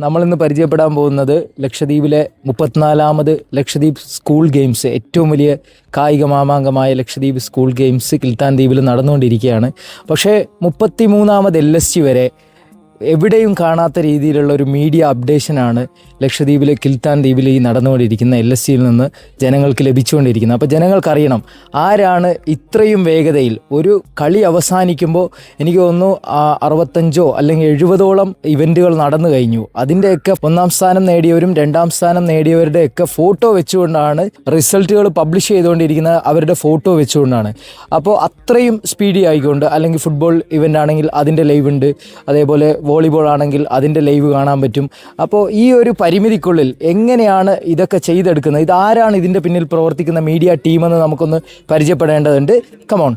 നമ്മളിന്ന് പരിചയപ്പെടാൻ പോകുന്നത് ലക്ഷദ്വീപിലെ മുപ്പത്തിനാലാമത് ലക്ഷദ്വീപ് സ്കൂൾ ഗെയിംസ് ഏറ്റവും വലിയ കായിക മാമാങ്കമായ ലക്ഷദ്വീപ് സ്കൂൾ ഗെയിംസ് കിൽത്താൻ ദ്വീപിൽ നടന്നുകൊണ്ടിരിക്കുകയാണ്. പക്ഷേ മുപ്പത്തി മൂന്നാമത് എൽ എസ് സി വരെ എവിടെയും കാണാത്ത രീതിയിലുള്ള ഒരു മീഡിയ അപ്ഡേഷനാണ് ലക്ഷദ്വീപിലെ കിൽത്താൻ ദ്വീപിൽ ഈ നടന്നുകൊണ്ടിരിക്കുന്ന എൽ എസ് സിയിൽ നിന്ന് ജനങ്ങൾക്ക് ലഭിച്ചുകൊണ്ടിരിക്കുന്നത്. അപ്പോൾ ജനങ്ങൾക്കറിയണം ആരാണ് ഇത്രയും വേഗതയിൽ ഒരു കളി അവസാനിക്കുമ്പോൾ എനിക്ക് തോന്നുന്നു അറുപത്തഞ്ചോ അല്ലെങ്കിൽ എഴുപതോളം ഇവന്റുകൾ നടന്നു കഴിഞ്ഞു. അതിന്റെയൊക്കെ ഒന്നാം സ്ഥാനം നേടിയവരും രണ്ടാം സ്ഥാനം നേടിയവരുടെയൊക്കെ ഫോട്ടോ വെച്ചുകൊണ്ടാണ് റിസൾട്ടുകൾ പബ്ലിഷ് ചെയ്തുകൊണ്ടിരിക്കുന്നത് അവരുടെ ഫോട്ടോ വെച്ചുകൊണ്ടാണ്. അപ്പോൾ അത്രയും സ്പീഡി ആയിക്കൊണ്ട് അല്ലെങ്കിൽ ഫുട്ബോൾ ഇവന്റ് ആണെങ്കിൽ അതിന്റെ ലൈവ് ഉണ്ട്. അതേപോലെ വോളിബോൾ ആണെങ്കിൽ അതിന്റെ ലൈവ് കാണാൻ പറ്റും. അപ്പോൾ ഈ ഒരു പരിമിതിക്കുള്ളിൽ എങ്ങനെയാണ് ഇതൊക്കെ ചെയ്തെടുക്കുന്നത്? ഇതാരാണ് ഇതിന്റെ പിന്നിൽ പ്രവർത്തിക്കുന്ന മീഡിയ ടീമെന്ന് നമുക്കൊന്ന് പരിചയപ്പെടേണ്ടതുണ്ട്. കമോൺ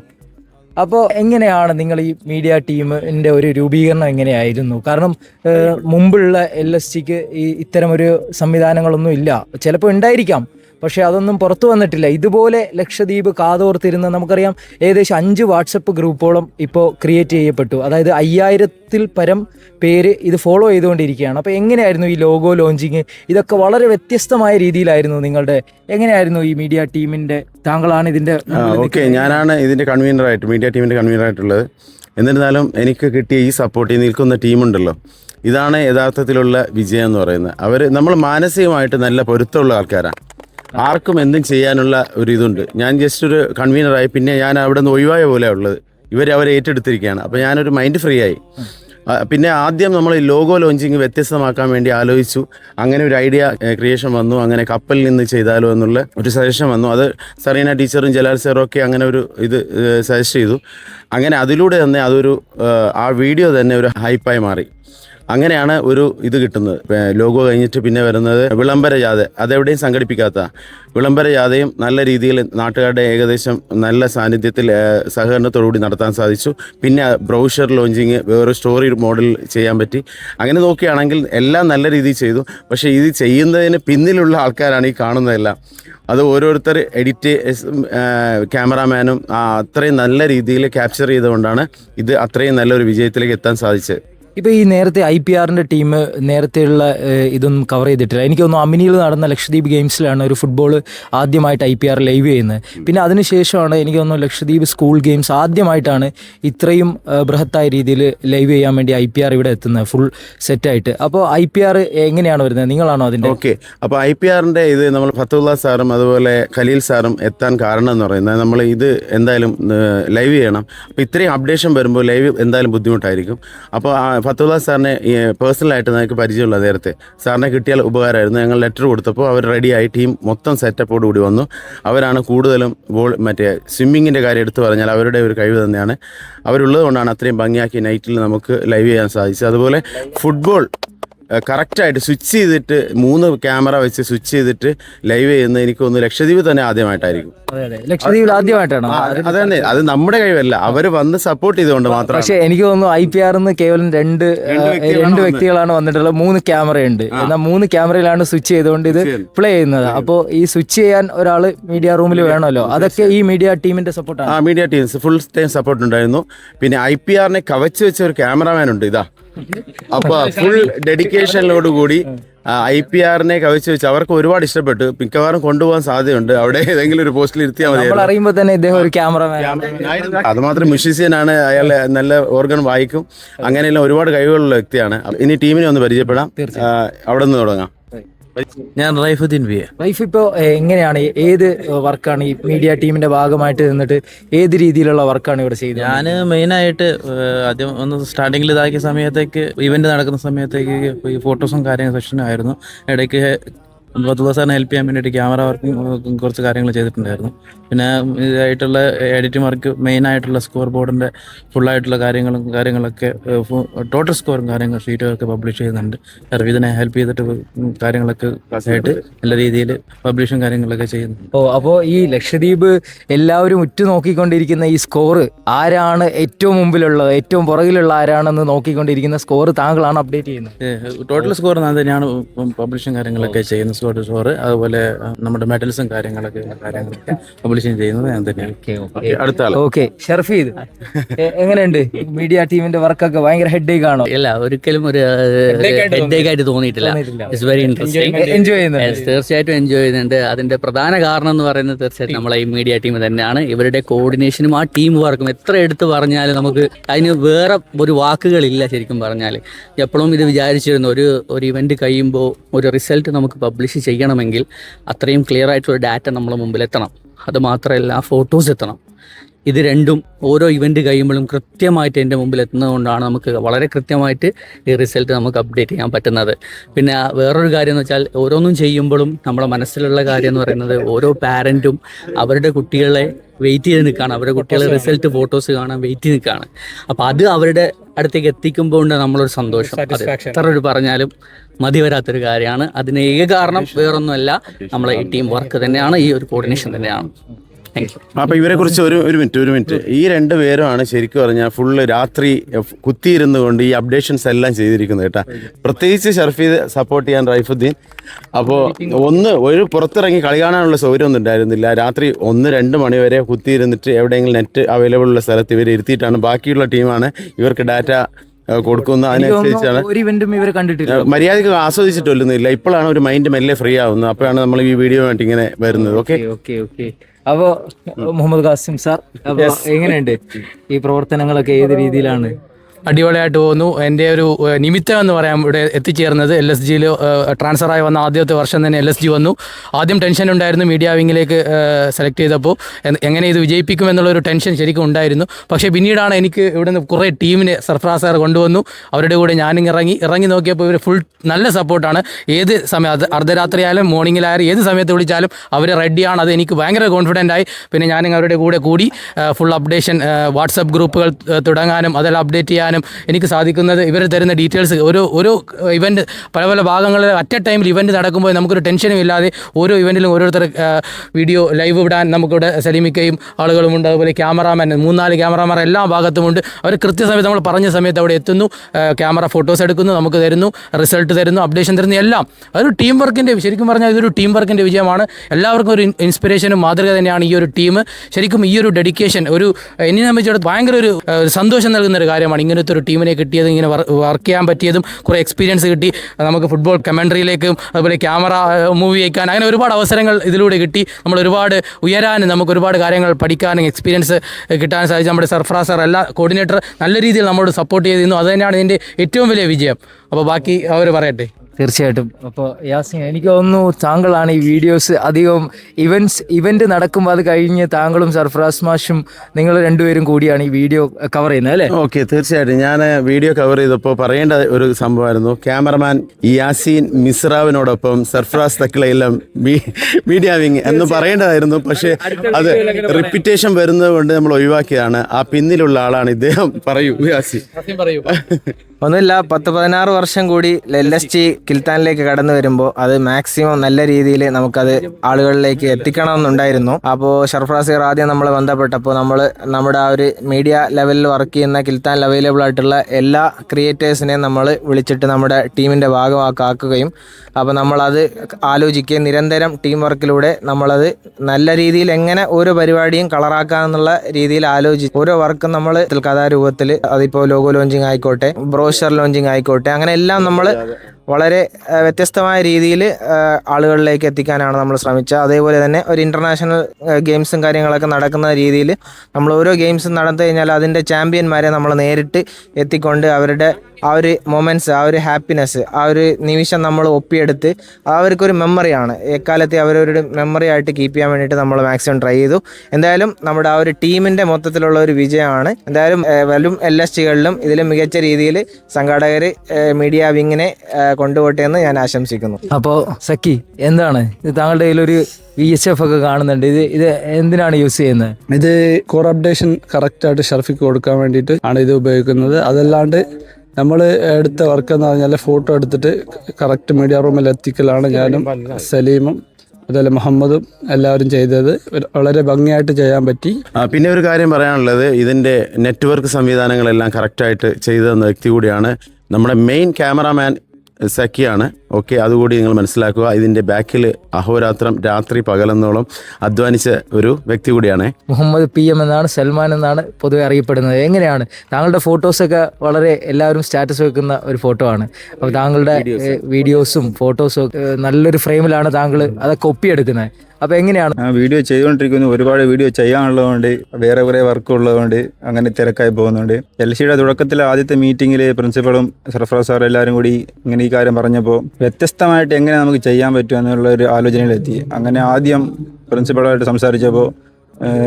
അപ്പോൾ എങ്ങനെയാണ് നിങ്ങൾ ഈ മീഡിയ ടീമിന്റെ ഒരു രൂപീകരണം എങ്ങനെയായിരുന്നു? കാരണം മുമ്പുള്ള എൽ എസ് ടിക്ക് ഈ ഇത്തരം ഒരു സംവിധാനങ്ങളൊന്നും ഇല്ല. ചിലപ്പോൾ ഉണ്ടായിരിക്കാം. പക്ഷേ അതൊന്നും പുറത്തു വന്നിട്ടില്ല. ഇതുപോലെ ലക്ഷദ്വീപ് കാതോർത്തിരുന്ന നമുക്കറിയാം ഏകദേശം അഞ്ച് വാട്സപ്പ് ഗ്രൂപ്പോളം ഇപ്പോൾ ക്രിയേറ്റ് ചെയ്യപ്പെട്ടു. അതായത് അയ്യായിരത്തിൽ പരം പേര് ഇത് ഫോളോ ചെയ്തുകൊണ്ടിരിക്കുകയാണ്. അപ്പോൾ എങ്ങനെയായിരുന്നു ഈ ലോഗോ ലോഞ്ചിങ്? ഇതൊക്കെ വളരെ വ്യത്യസ്തമായ രീതിയിലായിരുന്നു നിങ്ങളുടെ എങ്ങനെയായിരുന്നു ഈ മീഡിയ ടീമിന്റെ താങ്കളാണ് ഇതിന്റെ ഓക്കെ. ഞാനാണ് ഇതിന്റെ കൺവീനറായിട്ട് മീഡിയ ടീമിന്റെ കൺവീനർ ആയിട്ടുള്ളത് എന്നിരുന്നാലും എനിക്ക് കിട്ടിയ ഈ സപ്പോർട്ട് ഈ നിൽക്കുന്ന ടീമുണ്ടല്ലോ. ഇതാണ് യഥാർത്ഥത്തിലുള്ള വിജയം എന്ന് പറയുന്നത്. അവർ നമ്മൾ മാനസികമായിട്ട് നല്ല പൊരുത്തമുള്ള ആൾക്കാരാണ്. ആർക്കും എന്തും ചെയ്യാനുള്ള ഒരു ഇതുണ്ട്. ഞാൻ ജസ്റ്റ് ഒരു കൺവീനറായി പിന്നെ ഞാൻ അവിടെ നിന്ന് ഒഴിവായ പോലെ ഉള്ളത്. ഇവർ അവരെ ഏറ്റെടുത്തിരിക്കുകയാണ്. അപ്പോൾ ഞാനൊരു മൈൻഡ് ഫ്രീ ആയി. പിന്നെ ആദ്യം നമ്മൾ ഈ ലോഗോ ലോഞ്ചിങ് വ്യത്യസ്തമാക്കാൻ വേണ്ടി ആലോചിച്ചു. അങ്ങനെ ഒരു ഐഡിയ ക്രിയേഷൻ വന്നു. അങ്ങനെ കപ്പലിൽ നിന്ന് ചെയ്താലോ എന്നുള്ള ഒരു സജഷൻ വന്നു. അത് സറീന ടീച്ചറും ജലാൽ സാറും ഒക്കെ അങ്ങനെ ഒരു ഇത് സജസ്റ്റ് ചെയ്തു. അങ്ങനെ അതിലൂടെ തന്നെ അതൊരു ആ, ആ വീഡിയോ തന്നെ ഒരു ഹൈപ്പായി മാറി. അങ്ങനെയാണ് ഒരു ഇത് കിട്ടുന്നത്. ലോഗോ കഴിഞ്ഞിട്ട് പിന്നെ വരുന്നത് വിളംബര ജാഥ. അതെവിടെയും സംഘടിപ്പിക്കാത്ത വിളംബര ജാഥയും നല്ല രീതിയിൽ നാട്ടുകാരുടെ ഏകദേശം നല്ല സാന്നിധ്യത്തിൽ സഹകരണത്തോടുകൂടി നടത്താൻ സാധിച്ചു. പിന്നെ ബ്രൗഷർ ലോഞ്ചിങ് വേറെ സ്റ്റോറി മോഡൽ ചെയ്യാൻ പറ്റി. അങ്ങനെ നോക്കുകയാണെങ്കിൽ എല്ലാം നല്ല രീതിയിൽ ചെയ്തു. പക്ഷേ ഇത് ചെയ്യുന്നതിന് പിന്നിലുള്ള ആൾക്കാരാണ് ഈ കാണുന്നതെല്ലാം. അത് ഓരോരുത്തർ എഡിറ്റ് ക്യാമറാമാനും അത്രയും നല്ല രീതിയിൽ ക്യാപ്ചർ ചെയ്തുകൊണ്ടാണ് ഇത് അത്രയും നല്ലൊരു വിജയത്തിലേക്ക് എത്താൻ സാധിച്ചത്. ഇപ്പൊ ഈ നേരത്തെ ഐ പി ആറിന്റെ ടീം നേരത്തെയുള്ള ഇതൊന്നും കവർ ചെയ്തിട്ടില്ല. എനിക്ക് തോന്നുന്നു അമിനിയിൽ നടന്ന ലക്ഷദ്വീപ് ഗെയിംസിലാണ് ഒരു ഫുട്ബോൾ ആദ്യമായിട്ട് ഐ പി ആർ ലൈവ് ചെയ്യുന്നത്. പിന്നെ അതിനുശേഷമാണ് എനിക്ക് തോന്നുന്നു ലക്ഷദ്വീപ് സ്കൂൾ ഗെയിംസ് ആദ്യമായിട്ടാണ് ഇത്രയും ബൃഹത്തായ രീതിയിൽ ലൈവ് ചെയ്യാൻ വേണ്ടി ഐ പി ആർ ഇവിടെ എത്തുന്നത് ഫുൾ സെറ്റായിട്ട് അപ്പോൾ ഐ പി ആർ എങ്ങനെയാണ് വരുന്നത്? നിങ്ങളാണോ അതിന്റെ ഓക്കെ. അപ്പോൾ ഐ പി ആറിന്റെ ഇത് നമ്മൾ ഫത്തുള്ള സാറും അതുപോലെ ഖലീൽ സാറും എത്താൻ കാരണം എന്ന് പറയുന്നത് നമ്മൾ ഇത് എന്തായാലും ലൈവ് ചെയ്യണം. അപ്പോൾ ഇത്രയും അപ്ഡേഷൻ വരുമ്പോൾ ലൈവ് എന്തായാലും ബുദ്ധിമുട്ടായിരിക്കും. അപ്പോൾ ഫത്തുള്ള സാറിനെ പേഴ്സണലായിട്ട് ഞങ്ങൾക്ക് പരിചയമുള്ള നേരത്തെ സാറിനെ കിട്ടിയാൽ ഉപകാരമായിരുന്നു. ഞങ്ങൾ ലെറ്റർ കൊടുത്തപ്പോൾ അവർ റെഡിയായി ടീം മൊത്തം സെറ്റപ്പോട് കൂടി വന്നു. അവരാണ് കൂടുതലും ബോൾ മറ്റേ സ്വിമ്മിങ്ങിന്റെ കാര്യം എടുത്തു പറഞ്ഞാൽ അവരുടെ ഒരു കഴിവ് തന്നെയാണ്. അവരുള്ളത് കൊണ്ടാണ് അത്രയും ഭംഗിയാക്കി നൈറ്റിൽ നമുക്ക് ലൈവ് ചെയ്യാൻ സാധിച്ചത്. അതുപോലെ ഫുട്ബോൾ കറക്റ്റായിട്ട് സ്വിച്ച് ചെയ്തിട്ട് മൂന്ന് ക്യാമറ വെച്ച് സ്വിച്ച് ചെയ്തിട്ട് ലൈവ് ചെയ്യുന്നത് എനിക്ക് ഒന്ന് ലക്ഷദ്വീപ് തന്നെ ആദ്യമായിട്ടായിരിക്കും. ലക്ഷദ്വീപിൽ ആദ്യമായിട്ടാണ്? അത് തന്നെ. അത് നമ്മുടെ കഴിവല്ല. അവർ വന്ന് സപ്പോർട്ട് ചെയ്തുകൊണ്ട് മാത്രം പക്ഷേ എനിക്ക് തോന്നുന്നു ഐ പി ആറിന്ന് കേവലം രണ്ട് രണ്ട് വ്യക്തികളാണ് വന്നിട്ടുള്ളത്. മൂന്ന് ക്യാമറയുണ്ട്. എന്നാൽ മൂന്ന് ക്യാമറയിലാണ് സ്വിച്ച് ചെയ്തുകൊണ്ട് ഇത് പ്ലേ ചെയ്യുന്നത്. അപ്പോൾ ഈ സ്വിച്ച് ചെയ്യാൻ ഒരാൾ മീഡിയ റൂമിൽ വേണമല്ലോ? അതൊക്കെ ഈ മീഡിയ ടീമിന്റെ സപ്പോർട്ടാണ് ആ media teams. Full time support ഉണ്ടായിരുന്നു. പിന്നെ ഐ പി ആറിനെ കവച്ച് വെച്ച ഒരു ക്യാമറമാൻ ഉണ്ട്. ഇതാ. അപ്പൊ ഫുൾ ഡെഡിക്കേഷനിലോട് കൂടി ഐ പി ആറിനെ കവച്ച് വെച്ച് അവർക്ക് ഒരുപാട് ഇഷ്ടപ്പെട്ടു. മിക്കവാറും കൊണ്ടുപോകാൻ സാധ്യതയുണ്ട്. അവിടെ ഏതെങ്കിലും ഒരു പോസ്റ്റിൽ ഇരുത്തിയാൽ നമ്മൾ മതി അറിയുമ്പോൾ തന്നെ ഇദ്ദേഹം ഒരു ക്യാമറമാൻ. അത് മാത്രം മ്യൂസീഷ്യനാണ്. അയാൾ നല്ല ഓർഗൻ വായിക്കും. അങ്ങനെയുള്ള ഒരുപാട് കഴിവുകളുള്ള വ്യക്തിയാണ്. ഇനി ടീമിനെ ഒന്ന് പരിചയപ്പെടാം. അവിടെ നിന്ന് തുടങ്ങാം. ഞാൻ റൈഫുദ്ദീൻ ബി റൈഫ് ഇപ്പോ ഇപ്പോൾ ഏത് ഏത് വർക്കാണ് ഈ മീഡിയ ടീമിന്റെ ഭാഗമായിട്ട് നിന്നിട്ട് ഏത് രീതിയിലുള്ള വർക്കാണ് ഇവിടെ ചെയ്യുന്നത് ഞാൻ മെയിനായിട്ട് ആദ്യം ഒന്ന് സ്റ്റാർട്ടിങ്ങിൽ ഇതാക്കിയ സമയത്തേക്ക് ഇവന്റ് നടക്കുന്ന സമയത്തേക്ക് ഈ ഫോട്ടോസും കാര്യങ്ങളും സെക്ഷനും ആയിരുന്നു. ഇടയ്ക്ക് പത്ത് ദിവസം ഹെൽപ്പ് ചെയ്യാൻ വേണ്ടിയിട്ട് ക്യാമറ വർക്കും കുറച്ച് കാര്യങ്ങൾ ചെയ്തിട്ടുണ്ടായിരുന്നു. പിന്നെ ഇതായിട്ടുള്ള എഡിറ്റിംഗ് വർക്ക് മെയിൻ ആയിട്ടുള്ള സ്കോർ ബോർഡിന്റെ ഫുള്ളായിട്ടുള്ള കാര്യങ്ങളും കാര്യങ്ങളൊക്കെ ടോട്ടൽ സ്കോറും കാര്യങ്ങൾ ഷീറ്റും ഒക്കെ പബ്ലിഷ് ചെയ്യുന്നുണ്ട്. സർവീതിനെ ഹെൽപ്പ് ചെയ്തിട്ട് കാര്യങ്ങളൊക്കെ ആയിട്ട് നല്ല രീതിയിൽ പബ്ലിഷും കാര്യങ്ങളൊക്കെ ചെയ്യുന്നു ഓ അപ്പോൾ ഈ ലക്ഷദ്വീപ് എല്ലാവരും ഉറ്റുനോക്കിക്കൊണ്ടിരിക്കുന്ന ഈ സ്കോർ ആരാണ് ഏറ്റവും മുമ്പിലുള്ളത് ഏറ്റവും പുറകിലുള്ള ആരാണെന്ന് നോക്കിക്കൊണ്ടിരിക്കുന്ന സ്കോർ താങ്കളാണ് അപ്ഡേറ്റ് ചെയ്യുന്നത്? ടോട്ടൽ സ്കോർ ഞാൻ തന്നെയാണ് പബ്ലിഷും കാര്യങ്ങളൊക്കെ ചെയ്യുന്നത്. ഷോറ് അതുപോലെ നമ്മുടെ മെഡൽസും കാര്യങ്ങളൊക്കെ കാര്യങ്ങളൊക്കെ പബ്ലിഷിങ് ചെയ്യുന്നത് ഞാൻ തന്നെയാണ്. അടുത്ത ആൾ ഓക്കെ ഷർഫീദ്. എങ്ങനെയുണ്ട്? മീഡിയ ടീമിന്റെ വർക്കൊക്കെ ഭയങ്കര ഹെഡേക്ക് ആണോ? ഇല്ല ഒരിക്കലും ഒരു ഹെഡേക്ക് ആയിട്ട് തോന്നിയിട്ടില്ല. ഇറ്റ്സ് വെരി ഇൻട്രസ്റ്റിംഗ് എൻജോയ് ചെയ്യുന്നുണ്ട്. തീർച്ചയായിട്ടും എൻജോയ് ചെയ്യുന്നുണ്ട്. അതിന്റെ പ്രധാന കാരണം എന്ന് പറയുന്നത് തീർച്ചയായിട്ടും നമ്മളെ ഈ മീഡിയ ടീം തന്നെയാണ്. ഇവരുടെ കോർഡിനേഷനും ആ ടീം വർക്കും എത്ര എടുത്ത് പറഞ്ഞാലും നമുക്ക് അതിന് വേറെ ഒരു വാക്കുകളില്ല ശരിക്കും പറഞ്ഞാൽ എപ്പോഴും ഇത് വിചാരിച്ചിരുന്നു ഒരു ഒരു ഇവന്റ് കഴിയുമ്പോൾ ഒരു റിസൾട്ട് നമുക്ക് പബ്ലിഷ് ചെയ്യണമെങ്കിൽ അത്രയും ക്ലിയർ ആയിട്ടുള്ള ഡാറ്റ നമ്മൾ മുമ്പിൽ എത്തണം അത് മാത്രമല്ല ഫോട്ടോസ് എത്തണം. ഇത് രണ്ടും ഓരോ ഇവന്റ് കഴിയുമ്പോഴും കൃത്യമായിട്ട് എന്റെ മുമ്പിൽ എത്തുന്നതുകൊണ്ടാണ് നമുക്ക് വളരെ കൃത്യമായിട്ട് ഈ റിസൾട്ട് നമുക്ക് അപ്ഡേറ്റ് ചെയ്യാൻ പറ്റുന്നത്. പിന്നെ വേറൊരു കാര്യം എന്ന് വെച്ചാൽ ഓരോന്നും ചെയ്യുമ്പോഴും നമ്മുടെ മനസ്സിലുള്ള കാര്യം എന്ന് പറയുന്നത് ഓരോ പാരന്റും അവരുടെ കുട്ടികളെ വെയിറ്റ് ചെയ്ത് നിൽക്കുകയാണ്. അവരുടെ കുട്ടികളെ റിസൾട്ട് ഫോട്ടോസ് കാണാൻ. വെയിറ്റ് ചെയ്ത് നിൽക്കുകയാണ്. അപ്പോൾ അത് അവരുടെ അടുത്തേക്ക് എത്തിക്കുമ്പോൾ ഉണ്ട് നമ്മളൊരു സന്തോഷം. അത് എത്ര ഒരു പറഞ്ഞാലും മതി വരാത്തൊരു കാര്യമാണ്. അതിന് ഏക കാരണം വേറൊന്നുമല്ല നമ്മളെ ഈ ടീം വർക്ക് തന്നെയാണ് ഈ ഒരു കോർഡിനേഷൻ തന്നെയാണ്. അപ്പൊ ഇവരെ കുറിച്ച് ഒരു ഒരു മിനിറ്റ് ഒരു മിനിറ്റ്. ഈ രണ്ട് പേരുമാണ് ശരിക്കും പറഞ്ഞാൽ ഫുള്ള് രാത്രി കുത്തിയിരുന്നു കൊണ്ട് ഈ അപ്ഡേഷൻസ് എല്ലാം ചെയ്തിരിക്കുന്നത് കേട്ടാ. പ്രത്യേകിച്ച് ഷർഫീദ് സപ്പോർട്ട് ചെയ്യാൻ റൈഫുദ്ദീൻ. അപ്പോൾ ഒന്ന് ഒരു പുറത്തിറങ്ങി കളി കാണാനുള്ള സൗകര്യമൊന്നും ഉണ്ടായിരുന്നില്ല. രാത്രി ഒന്ന് രണ്ട് മണി വരെ കുത്തിയിരുന്നിട്ട് എവിടെയെങ്കിലും നെറ്റ് അവൈലബിൾ ഉള്ള സ്ഥലത്ത് ഇവർ ഇരുത്തിയിട്ടാണ്. ബാക്കിയുള്ള ടീമാണ് ഇവർക്ക് ഡാറ്റ കൊടുക്കുന്ന അതിനനുസരിച്ചാണ്. ഇവർ കണ്ടിട്ടില്ല. മര്യാദയ്ക്ക് ആസ്വദിച്ചിട്ടൊല്ലുന്നില്ല. ഇപ്പോഴാണ് ഒരു മൈൻഡ് മെല്ലെ ഫ്രീ ആവുന്നത്. അപ്പോഴാണ് നമ്മൾ ഈ വീഡിയോ ആയിട്ട് ഇങ്ങനെ വരുന്നത്. ഓക്കെ ഓക്കെ ഓക്കെ അപ്പോ മുഹമ്മദ് ഖാസിം സാർ അപ്പൊ എങ്ങനെയുണ്ട്? ഈ പ്രവർത്തനങ്ങളൊക്കെ ഏത് രീതിയിലാണ്? അടിപൊളിയായിട്ട് പോകുന്നു. എന്റെ ഒരു നിമിത്തം എന്ന് പറയാം ഇവിടെ എത്തിച്ചേർന്നത് എൽ എസ് ജിയിൽ ട്രാൻസ്ഫറായി വന്ന ആദ്യത്തെ വർഷം തന്നെ എൽ എസ് ജി വന്നു. ആദ്യം ടെൻഷൻ ഉണ്ടായിരുന്നു മീഡിയ വിങ്ങിലേക്ക് സെലക്ട് ചെയ്തപ്പോൾ എങ്ങനെ ഇത് വിജയിപ്പിക്കും എന്നുള്ളൊരു ടെൻഷൻ ശരിക്കും ഉണ്ടായിരുന്നു. പക്ഷേ പിന്നീടാണ് എനിക്ക് ഇവിടുന്ന് കുറേ ടീമിനെ സർഫ്രാസാർ കൊണ്ടുവന്നു. അവരുടെ കൂടെ ഞാനും ഇറങ്ങി ഇറങ്ങി നോക്കിയപ്പോൾ ഇവർ ഫുൾ നല്ല സപ്പോർട്ടാണ് ഏത് സമയം അർദ്ധരാത്രിയായാലും മോർണിംഗിലായാലും ഏത് സമയത്ത് വിളിച്ചാലും അവർ റെഡിയാണ് അത് എനിക്ക് ഭയങ്കര കോൺഫിഡന്റ് ആയി. പിന്നെ ഞാനും അവരുടെ കൂടെ കൂടി ഫുൾ അപ്ഡേഷൻ വാട്സപ്പ് ഗ്രൂപ്പുകൾ തുടങ്ങാനും അതെല്ലാം അപ്ഡേറ്റ് ചെയ്യാനും എനിക്ക് സാധിക്കുന്നത്. ഇവർ തരുന്ന ഡീറ്റെയിൽസ് ഒരു ഒരു ഇവന്റ് പല പല ഭാഗങ്ങളിൽ അറ്റ് എ ടൈമിൽ ഇവന്റ് നടക്കുമ്പോൾ നമുക്കൊരു ടെൻഷനും ഇല്ലാതെ ഓരോ ഇവന്റിലും ഓരോരുത്തർ വീഡിയോ ലൈവ് വിടാൻ നമുക്കിവിടെ സലീമിക്കയും ആളുകളുമുണ്ട് അതുപോലെ ക്യാമറാമാൻ മൂന്നാൽ ക്യാമറാമാർ എല്ലാ ഭാഗത്തുമുണ്ട് അവർ കൃത്യസമയത്ത് നമ്മൾ പറഞ്ഞ സമയത്ത് അവിടെ എത്തുന്നു. ക്യാമറ ഫോട്ടോസ് എടുക്കുന്നു നമുക്ക് തരുന്നു റിസൾട്ട് തരുന്നു അപ്ഡേഷൻ തരുന്നു എല്ലാം. അതൊരു ടീം വർക്കിന്റെ ശരിക്കും പറഞ്ഞാൽ ഇതൊരു ടീം വർക്കിന്റെ വിജയമാണ്. എല്ലാവർക്കും ഒരു ഇൻസ്പിറേഷനും മാതൃക തന്നെയാണ് ഈ ഒരു ടീം. ശരിക്കും ഈ ഒരു ഡെഡിക്കേഷൻ ഒരു എന്നെ സംബന്ധിച്ചിടത്ത് ഭയങ്കര ഒരു സന്തോഷം നൽകുന്ന ഒരു കാര്യമാണ് ഇങ്ങനത്തെ ഒരു ടീമിനെ കിട്ടിയത് ഇങ്ങനെ വർക്ക് ചെയ്യാൻ പറ്റിയതും കുറേ എക്സ്പീരിയൻസ് കിട്ടി. നമുക്ക് ഫുട്ബോൾ കമൻട്രിയിലേക്കും അതുപോലെ ക്യാമറ മൂവി ചെയ്യിക്കാൻ അങ്ങനെ ഒരുപാട് അവസരങ്ങൾ ഇതിലൂടെ കിട്ടി. നമ്മൾ ഒരുപാട് ഉയരാനും നമുക്ക് ഒരുപാട് കാര്യങ്ങൾ പഠിക്കാനും എക്സ്പീരിയൻസ് കിട്ടാൻ സാധിച്ചു. നമ്മുടെ സർഫ്രാസർ എല്ലാ കോർഡിനേറ്റർ നല്ല രീതിയിൽ നമ്മളോട് സപ്പോർട്ട് ചെയ്തിരുന്നു. അത് തന്നെയാണ് ഇതിന്റെ ഏറ്റവും വലിയ വിജയം. അപ്പോൾ ബാക്കി അവർ പറയട്ടെ. തീർച്ചയായിട്ടും. അപ്പോൾ യാസിൻ എനിക്ക് തോന്നുന്നു താങ്കളാണ് ഈ വീഡിയോസ് അധികം ഇവന്റ്സ് ഇവന്റ് നടക്കുമ്പോൾ അത് കഴിഞ്ഞ് താങ്കളും സർഫറാസ് മാഷും നിങ്ങൾ രണ്ടുപേരും കൂടിയാണ് ഈ വീഡിയോ കവർ ചെയ്യുന്നത് അല്ലേ? ഓക്കെ തീർച്ചയായിട്ടും. ഞാൻ വീഡിയോ കവർ ചെയ്തപ്പോൾ പറയേണ്ട ഒരു സംഭവമായിരുന്നു. ക്യാമറമാൻ യാസീൻ മിസ്രാവിനോടൊപ്പം സർഫറാസ് തക്കിളയെല്ലാം മീഡിയ വിങ് എന്ന് പറയേണ്ടതായിരുന്നു. പക്ഷേ അത് റിപ്പിറ്റേഷൻ വരുന്നത് കൊണ്ട് നമ്മൾ ഒഴിവാക്കിയതാണ്. ആ പിന്നിലുള്ള ആളാണ് ഇദ്ദേഹം. പറയൂ യാസീൻ. ഒന്നുമില്ല പത്ത് പതിനാറ് വർഷം കൂടി ജി കിൽത്താനിലേക്ക് കടന്നു വരുമ്പോൾ അത് മാക്സിമം നല്ല രീതിയിൽ നമുക്കത് ആളുകളിലേക്ക് എത്തിക്കണമെന്നുണ്ടായിരുന്നു. അപ്പോൾ ഷർഫ്രാസിർ ആദ്യം നമ്മൾ ബന്ധപ്പെട്ടപ്പോൾ നമ്മൾ നമ്മുടെ ആ ഒരു മീഡിയ ലെവലിൽ വർക്ക് ചെയ്യുന്ന കിൽത്താനിൽ അവൈലബിൾ ആയിട്ടുള്ള എല്ലാ ക്രിയേറ്റേഴ്സിനെയും നമ്മൾ വിളിച്ചിട്ട് നമ്മുടെ ടീമിന്റെ ഭാഗമാക്കുകയും അപ്പോൾ നമ്മളത് ആലോചിക്കുകയും നിരന്തരം ടീം വർക്കിലൂടെ നമ്മളത് നല്ല രീതിയിൽ എങ്ങനെ ഓരോ പരിപാടിയും കളറാക്കാന്നുള്ള രീതിയിൽ ആലോചിച്ച് ഓരോ വർക്കും നമ്മൾ കഥാരൂപത്തിൽ അതിപ്പോൾ ലോഗോ ലോഞ്ചിങ് ആയിക്കോട്ടെ ബ്രോഷർ ലോഞ്ചിങ് ആയിക്കോട്ടെ അങ്ങനെ എല്ലാം നമ്മൾ വളരെ വ്യത്യസ്തമായ രീതിയിൽ ആളുകളിലേക്ക് എത്തിക്കാനാണ് നമ്മൾ ശ്രമിച്ചത്. അതേപോലെ തന്നെ ഒരു ഇന്റർനാഷണൽ ഗെയിംസും കാര്യങ്ങളൊക്കെ നടക്കുന്ന രീതിയിൽ നമ്മൾ ഓരോ ഗെയിംസും നടന്നു കഴിഞ്ഞാൽ അതിന്റെ ചാമ്പ്യന്മാരെ നമ്മൾ നേരിട്ട് എത്തിക്കൊണ്ട് അവരുടെ ആ ഒരു മൊമെന്റ്സ് ആ ഒരു ഹാപ്പിനെസ് ആ ഒരു നിമിഷം നമ്മൾ ഒപ്പിയെടുത്ത് അവർക്കൊരു മെമ്മറിയാണ് എക്കാലത്തെ അവരൊരു മെമ്മറി ആയിട്ട് കീപ്പ് ചെയ്യാൻ വേണ്ടിയിട്ട് നമ്മൾ മാക്സിമം ട്രൈ ചെയ്തു. എന്തായാലും നമ്മുടെ ആ ഒരു ടീമിന്റെ മൊത്തത്തിലുള്ള ഒരു വിജയമാണ്. എന്തായാലും വരും എസ് ടികളിലും ഇതിലും മികച്ച രീതിയിൽ സംഘാടകർ മീഡിയ വിങ്ങിനെ കൊണ്ടുപോട്ടെ എന്ന് ഞാൻ ആശംസിക്കുന്നു. അപ്പോൾ സക്കി എന്താണ്? താങ്കളുടെ താങ്കളുടെ ഒരു വി എച്ച് എഫ് ഒക്കെ കാണുന്നുണ്ട്. ഇത് ഇത് എന്തിനാണ് യൂസ് ചെയ്യുന്നത്? ഇത് കോർ അപ്ഡേഷൻ കറക്റ്റായിട്ട് ഷർഫിക്ക് കൊടുക്കാൻ വേണ്ടിയിട്ട് ആണ് ഇത് ഉപയോഗിക്കുന്നത്. അതല്ലാണ്ട് നമ്മൾ എടുത്ത വർക്ക് എന്ന് പറഞ്ഞാൽ ഫോട്ടോ എടുത്തിട്ട് കറക്റ്റ് മീഡിയ റൂമിൽ എത്തിക്കലാണ് ഞാനും സലീമും അതുപോലെ മുഹമ്മദും എല്ലാവരും ചെയ്തത്. വളരെ ഭംഗിയായിട്ട് ചെയ്യാൻ പറ്റി. പിന്നെ ഒരു കാര്യം പറയാനുള്ളത് ഇതിന്റെ നെറ്റ്വർക്ക് സംവിധാനങ്ങളെല്ലാം കറക്റ്റായിട്ട് ചെയ്തു തന്ന വ്യക്തി കൂടിയാണ് നമ്മുടെ മെയിൻ ക്യാമറാമാൻ സഖിയാണ് ഓക്കെ അതുകൂടി നിങ്ങൾ മനസ്സിലാക്കുക. ഇതിന്റെ ബാക്കിൽ അഹോരാത്രം രാത്രി പകലെന്നോളം അധ്വാനിച്ച ഒരു വ്യക്തി കൂടിയാണ്. മുഹമ്മദ് പി എം എന്നാണ് സൽമാൻ എന്നാണ് പൊതുവെ അറിയപ്പെടുന്നത്. എങ്ങനെയാണ്? താങ്കളുടെ ഫോട്ടോസൊക്കെ വളരെ എല്ലാവരും സ്റ്റാറ്റസ് വെക്കുന്ന ഒരു ഫോട്ടോ ആണ്. അപ്പോൾ താങ്കളുടെ വീഡിയോസും ഫോട്ടോസും നല്ലൊരു ഫ്രെയിമിലാണ് താങ്കൾ അതൊക്കെ ഒപ്പിയെടുക്കുന്നത്. അപ്പോൾ എങ്ങനെയാണ്? ആ വീഡിയോ ചെയ്തുകൊണ്ടിരിക്കുന്നു. ഒരുപാട് വീഡിയോ ചെയ്യാനുള്ളതുകൊണ്ട് വേറെ കുറേ വർക്ക് ഉള്ളതുകൊണ്ട് അങ്ങനെ തിരക്കായി പോകുന്നുണ്ട്. എൽ സിയുടെ തുടക്കത്തിൽ ആദ്യത്തെ മീറ്റിംഗിൽ പ്രിൻസിപ്പളും സർഫറാസ് സാർ എല്ലാവരും കൂടി ഇങ്ങനെ ഈ കാര്യം പറഞ്ഞപ്പോൾ വ്യത്യസ്തമായിട്ട് എങ്ങനെ നമുക്ക് ചെയ്യാൻ പറ്റും എന്നുള്ള ഒരു ആലോചനയിലെത്തി. അങ്ങനെ ആദ്യം പ്രിൻസിപ്പളായിട്ട് സംസാരിച്ചപ്പോൾ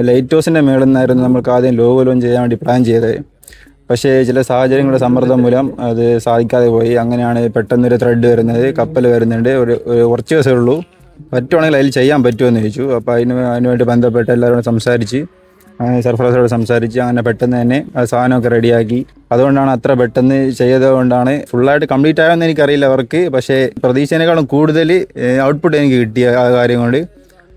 ലൈറ്റ് ഹൗസിന്റെ മേളിൽ നിന്നായിരുന്നു നമുക്ക് ആദ്യം ലോഗോ ലോൺ ചെയ്യാൻ വേണ്ടി പ്ലാൻ ചെയ്തത്. പക്ഷേ ചില സാഹചര്യങ്ങളുടെ സമ്മർദ്ദം മൂലം അത് സാധിക്കാതെ പോയി. അങ്ങനെയാണ് പെട്ടെന്നൊരു ത്രെഡ് വരുന്നത് കപ്പൽ വരുന്നുണ്ട്. ഒരു കുറച്ച് ദിവസമേ ഉള്ളൂ. പറ്റുവാണെങ്കിൽ അതിൽ ചെയ്യാൻ പറ്റുമെന്ന് ചോദിച്ചു. അപ്പോൾ അതിന് അതിനുവേണ്ടി ബന്ധപ്പെട്ട് എല്ലാവരോടും സംസാരിച്ച് സർഫറാസോട് സംസാരിച്ച് അങ്ങനെ പെട്ടെന്ന് തന്നെ സാധനമൊക്കെ റെഡിയാക്കി. അതുകൊണ്ടാണ് അത്ര പെട്ടെന്ന് ചെയ്തതുകൊണ്ടാണ് ഫുള്ളായിട്ട് കംപ്ലീറ്റ് ആയെന്ന് എനിക്കറിയില്ല അവർക്ക് പക്ഷേ പ്രതീക്ഷേനേക്കാളും കൂടുതൽ ഔട്ട്പുട്ട് എനിക്ക് കിട്ടിയ ആ കാര്യം കൊണ്ട്.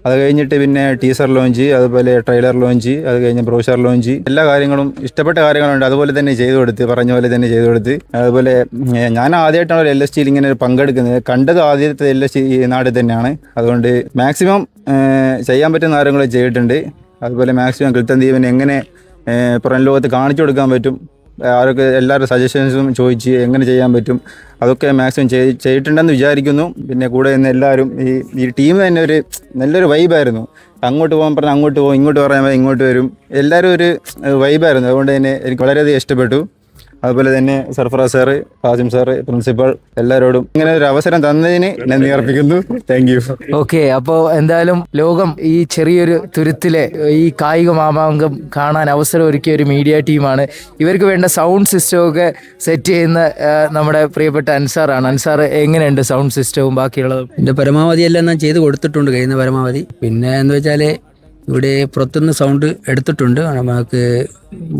അത് കഴിഞ്ഞിട്ട് പിന്നെ ടീസർ ലോഞ്ച് അതുപോലെ ട്രെയിലർ ലോഞ്ച് അത് കഴിഞ്ഞ് ബ്രോഷർ ലോഞ്ച്. എല്ലാ കാര്യങ്ങളും ഇഷ്ടപ്പെട്ട കാര്യങ്ങളുണ്ട്. അതുപോലെ തന്നെ ചെയ്തു കൊടുത്ത് പറഞ്ഞ പോലെ തന്നെ ചെയ്തു കൊടുത്ത്. അതുപോലെ ഞാൻ ആദ്യമായിട്ടാണ് ഒരു എൽ എസ് ടിയിൽ ഇങ്ങനെ പങ്കെടുക്കുന്നത്. കണ്ടത് ആദ്യത്തെ എൽ എസ് ടി നാട്ടിൽ തന്നെയാണ്. അതുകൊണ്ട് മാക്സിമം ചെയ്യാൻ പറ്റുന്ന കാര്യങ്ങൾ ചെയ്തിട്ടുണ്ട്. അതുപോലെ മാക്സിമം കൃത്യം ദീപിനെ എങ്ങനെ പുറം ലോകത്ത് കാണിച്ചു കൊടുക്കാൻ പറ്റും. ആരൊക്കെ എല്ലാവരുടെ സജഷൻസും ചോദിച്ച് എങ്ങനെ ചെയ്യാൻ പറ്റും അതൊക്കെ മാക്സിമം ചെയ് ചെയ്തിട്ടുണ്ടെന്ന് വിചാരിക്കുന്നു. പിന്നെ കൂടെ നിന്ന് എല്ലാവരും ഈ ഈ ടീം തന്നെ ഒരു നല്ലൊരു വൈബായിരുന്നു. അങ്ങോട്ട് പോകാൻ പറഞ്ഞാൽ അങ്ങോട്ട് പോകും ഇങ്ങോട്ട് പറയാൻ ഇങ്ങോട്ട് വരും. എല്ലാവരും ഒരു വൈബായിരുന്നു. അതുകൊണ്ട് തന്നെ എനിക്ക് വളരെയധികം ഇഷ്ടപ്പെട്ടു. അതുപോലെ തന്നെ Sarfaraz sir Fasim sir principal എല്ലാവരോടും ഇങ്ങനെ ഒരു അവസരം തന്നതിന് നന്ദി അർപ്പിക്കുന്നു. താങ്ക് യു ഓക്കെ അപ്പോൾ എന്തായാലും ലോകം ഈ ചെറിയൊരു തുരുത്തിലെ ഈ കായിക മാമാങ്കം കാണാൻ അവസരം ഒരുക്കിയ ഒരു മീഡിയ ടീമാണ് ഇവർക്ക് വേണ്ട സൗണ്ട് സിസ്റ്റമൊക്കെ സെറ്റ് ചെയ്യുന്ന നമ്മുടെ പ്രിയപ്പെട്ട അൻസാറാണ് അൻസാർ എങ്ങനെയുണ്ട് സൗണ്ട് സിസ്റ്റവും ബാക്കിയുള്ളതും? എന്റെ പരമാവധി എല്ലാം ഞാൻ ചെയ്ത് കൊടുത്തിട്ടുണ്ട് കഴിയുന്ന പരമാവധി. പിന്നെ എന്ന് വെച്ചാൽ ഇവിടെ പുറത്തുനിന്ന് സൗണ്ട് എടുത്തിട്ടുണ്ട്. നമുക്ക്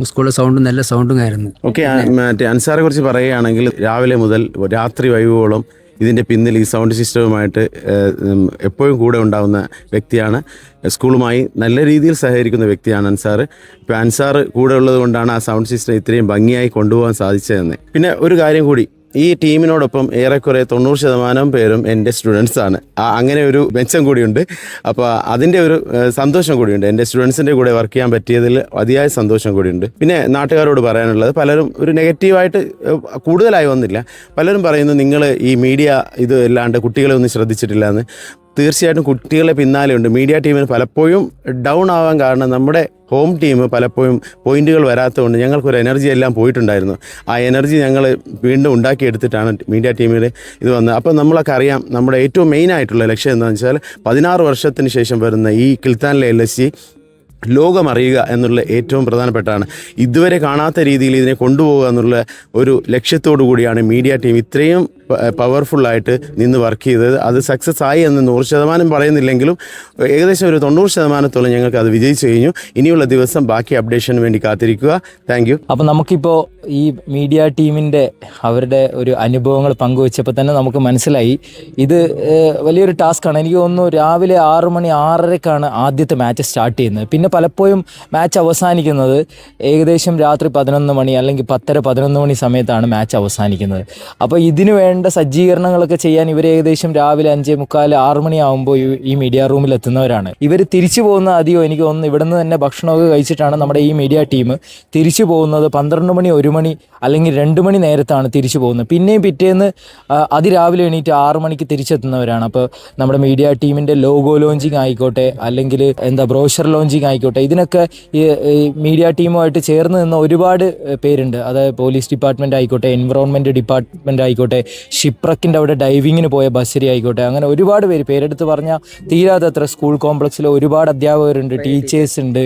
സ്കൂളിലെ സൗണ്ടും നല്ല സൗണ്ടും ആയിരുന്നു. ഓക്കെ മറ്റേ അൻസാറെ കുറിച്ച് പറയുകയാണെങ്കിൽ രാവിലെ മുതൽ രാത്രി വൈകുവോളം ഇതിന്റെ പിന്നിൽ ഈ സൗണ്ട് സിസ്റ്റവുമായിട്ട് എപ്പോഴും കൂടെ ഉണ്ടാകുന്ന വ്യക്തിയാണ്. സ്കൂളുമായി നല്ല രീതിയിൽ സഹകരിക്കുന്ന വ്യക്തിയാണ് അൻസാർ ഇപ്പോൾ അൻസാർ കൂടെ ഉള്ളത് കൊണ്ടാണ് ആ സൗണ്ട് സിസ്റ്റം ഇത്രയും ഭംഗിയായി കൊണ്ടുപോകാൻ സാധിച്ചതെന്ന്. പിന്നെ ഒരു കാര്യം കൂടി. ഈ ടീമിനോടൊപ്പം ഏറെക്കുറെ തൊണ്ണൂറ് ശതമാനം പേരും എന്റെ സ്റ്റുഡൻസ് ആണ്. അങ്ങനെ ഒരു മെച്ചം കൂടിയുണ്ട്. അപ്പോൾ അതിന്റെ ഒരു സന്തോഷം കൂടിയുണ്ട്. എന്റെ സ്റ്റുഡൻസിന്റെ കൂടെ വർക്ക് ചെയ്യാൻ പറ്റിയതിൽ അതിയായ സന്തോഷം കൂടിയുണ്ട്. പിന്നെ നാട്ടുകാരോട് പറയാനുള്ളത് പലരും ഒരു നെഗറ്റീവായിട്ട് കൂടുതലായി വന്നില്ല. പലരും പറയുന്നു നിങ്ങൾ ഈ മീഡിയ ഇത് അല്ലാണ്ട് കുട്ടികളെ ഒന്നും ശ്രദ്ധിച്ചിട്ടില്ല എന്ന് തീർച്ചയായിട്ടും കുട്ടികളെ പിന്നാലെയുണ്ട്. മീഡിയ ടീമിന് പലപ്പോഴും ഡൗൺ ആവാൻ കാരണം നമ്മുടെ ഹോം ടീം പലപ്പോഴും പോയിന്റുകൾ വരാത്തതുകൊണ്ട് ഞങ്ങൾക്കൊരു എനർജി എല്ലാം പോയിട്ടുണ്ടായിരുന്നു. ആ എനർജി ഞങ്ങൾ വീണ്ടും ഉണ്ടാക്കിയെടുത്തിട്ടാണ് മീഡിയ ടീമിൽ ഇത് വന്നത്. അപ്പോൾ നമ്മളൊക്കെ അറിയാം നമ്മുടെ ഏറ്റവും മെയിൻ ആയിട്ടുള്ള ലക്ഷ്യം എന്താണെന്ന് വെച്ചാൽ പതിനാറ് വർഷത്തിന് ശേഷം വരുന്ന ഈ കിൽത്താനിലെ എൽ എസ് സി ലോകമറിയുക എന്നുള്ള ഏറ്റവും പ്രധാനപ്പെട്ടാണ് ഇതുവരെ കാണാത്ത രീതിയിൽ ഇതിനെ കൊണ്ടുപോകുക എന്നുള്ള ഒരു ലക്ഷ്യത്തോടു കൂടിയാണ് മീഡിയ ടീം ഇത്രയും പവർഫുള്ളായിട്ട് നിന്ന് വർക്ക് ചെയ്തത്. അത് സക്സസ് ആയി എന്ന് നൂറ് ശതമാനം പറയുന്നില്ലെങ്കിലും ഏകദേശം ഒരു തൊണ്ണൂറ് ശതമാനത്തോളം ഞങ്ങൾക്ക് അത് വിജയിച്ചു കഴിഞ്ഞു. ഇനിയുള്ള ദിവസം ബാക്കി അപ്ഡേഷന് വേണ്ടി കാത്തിരിക്കുക. താങ്ക് യു അപ്പോൾ നമുക്കിപ്പോൾ ഈ മീഡിയ ടീമിന്റെ അവരുടെ ഒരു അനുഭവങ്ങൾ പങ്കുവച്ചപ്പോൾ തന്നെ നമുക്ക് മനസ്സിലായി. ഇത് വലിയൊരു വലിയൊരു ടാസ്ക്കാണ് എനിക്ക് തോന്നുന്നു രാവിലെ ആറ് മണി ആറരക്കാണ് ആദ്യത്തെ മാച്ച് സ്റ്റാർട്ട് ചെയ്യുന്നത്. പിന്നെ പലപ്പോഴും മാച്ച് അവസാനിക്കുന്നത് ഏകദേശം രാത്രി പതിനൊന്ന് മണി അല്ലെങ്കിൽ പത്തര പതിനൊന്ന് മണി സമയത്താണ് മാച്ച് അവസാനിക്കുന്നത്. അപ്പോൾ ഇതിനു വേണ്ട സജ്ജീകരണങ്ങളൊക്കെ ചെയ്യാൻ ഇവർ ഏകദേശം രാവിലെ അഞ്ചേ മുക്കാൽ ആറ് മണിയാകുമ്പോൾ ഈ- മീഡിയ റൂമിൽ എത്തുന്നവരാണ്. ഇവർ തിരിച്ചു പോകുന്ന അധികം എനിക്ക് ഒന്ന് ഇവിടെ നിന്ന് തന്നെ ഭക്ഷണമൊക്കെ കഴിച്ചിട്ടാണ് നമ്മുടെ ഈ മീഡിയ ടീം തിരിച്ചു പോകുന്നത്. പന്ത്രണ്ട് മണി ഒരു മണി അല്ലെങ്കിൽ രണ്ട് മണി നേരത്താണ് തിരിച്ചു പോകുന്നത്. പിന്നെയും പിറ്റേന്ന് അതിരാവിലെ എണീറ്റ് ആറ് മണിക്ക് തിരിച്ചെത്തുന്നവരാണ്. അപ്പോൾ നമ്മുടെ മീഡിയ ടീമിന്റെ ലോഗോ ലോഞ്ചിങ് ആയിക്കോട്ടെ അല്ലെങ്കിൽ എന്താ ബ്രോഷർ ലോഞ്ചിങ് ആയിക്കോട്ടെ ഇതിനൊക്കെ ഈ മീഡിയ ടീമുമായിട്ട് ചേർന്ന് നിന്ന ഒരുപാട് പേരുണ്ട്. അതായത് പോലീസ് ഡിപ്പാർട്ട്മെന്റ് ആയിക്കോട്ടെ എൻവറോൺമെന്റ് ഡിപ്പാർട്ട്മെന്റ് ആയിക്കോട്ടെ ഷിപ്രക്കിന്റെ അവിടെ ഡൈവിങ്ങിന് പോയ ബസരി ആയിക്കോട്ടെ. അങ്ങനെ ഒരുപാട് പേര് പേരെടുത്ത് പറഞ്ഞാൽ തീരാതത്ര സ്കൂൾ കോംപ്ലക്സിൽ ഒരുപാട് അധ്യാപകരുണ്ട് ടീച്ചേഴ്സ് ഉണ്ട്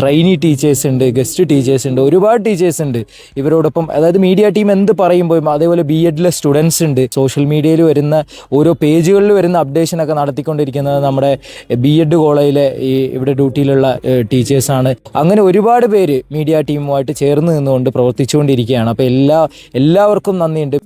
ട്രെയിനി ടീച്ചേഴ്സ് ഉണ്ട് ഗസ്റ്റ് ടീച്ചേഴ്സ് ഉണ്ട് ഒരുപാട് ടീച്ചേഴ്സ് ഉണ്ട് ഇവരോടൊപ്പം അതായത് മീഡിയ ടീം എന്ത് പറയുമ്പോഴും അതേപോലെ ബി എഡിലെ സ്റ്റുഡൻസ് ഉണ്ട്. സോഷ്യൽ മീഡിയയിൽ വരുന്ന ഓരോ പേജുകളിൽ വരുന്ന അപ്ഡേഷനൊക്കെ നടത്തിക്കൊണ്ടിരിക്കുന്നത് നമ്മുടെ ബി എഡ് കോളേജിലെ ഈ ഇവിടെ ഡ്യൂട്ടിയിലുള്ള ടീച്ചേഴ്സാണ്. അങ്ങനെ ഒരുപാട് പേര് മീഡിയ ടീമുമായിട്ട് ചേർന്ന് നിന്നുകൊണ്ട് പ്രവർത്തിച്ചുകൊണ്ടിരിക്കുകയാണ്. അപ്പോൾ എല്ലാ എല്ലാവർക്കും നന്ദിയുണ്ട്.